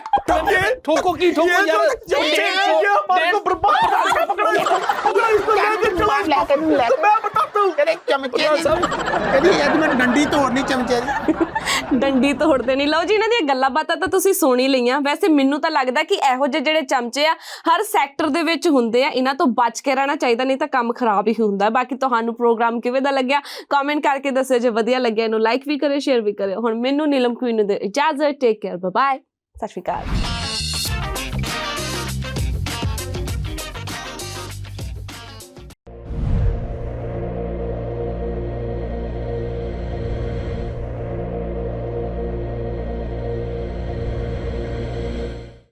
ਠੋਕੋ ਕੀ ਠੋਕੋ ये ਯਾਰ तो ये ये हमारे को बर्बाद कर दिया। पकड़ो इसको पकड़ो इसको ਗੱਲਾਂ ਬਾਤਾਂ ਲਈਆਂ। ਵੈਸੇ ਤਾਂ ਲੱਗਦਾ ਕਿ ਇਹੋ ਜਿਹੇ ਜਿਹੜੇ ਚਮਚੇ ਆ ਹਰ ਸੈਕਟਰ ਦੇ ਵਿੱਚ ਹੁੰਦੇ ਆ। ਇਹਨਾਂ ਤੋਂ ਬਚ ਕੇ ਰਹਿਣਾ ਚਾਹੀਦਾ ਨਹੀਂ ਤਾਂ ਕੰਮ ਖਰਾਬ ਹੀ ਹੁੰਦਾ। ਬਾਕੀ ਤੁਹਾਨੂੰ ਪ੍ਰੋਗਰਾਮ ਕਿਵੇਂ ਦਾ ਲੱਗਿਆ ਕਮੈਂਟ ਕਰਕੇ ਦੱਸਿਓ ਜੇ ਵਧੀਆ ਲੱਗਿਆ। ਇਹਨੂੰ ਲਾਈਕ ਵੀ ਕਰਿਓ ਸ਼ੇਅਰ ਵੀ ਕਰਿਓ। ਹੁਣ ਮੈਨੂੰ ਨੀਲਮ ਕੁਈਨ ਦੇ ਇਜਾਜ਼ਤ। ਟੇਕ ਕੇਅਰ ਬਾਏ ਬਾਏ ਸਤਿ ਸ਼੍ਰੀ ਅਕਾਲ।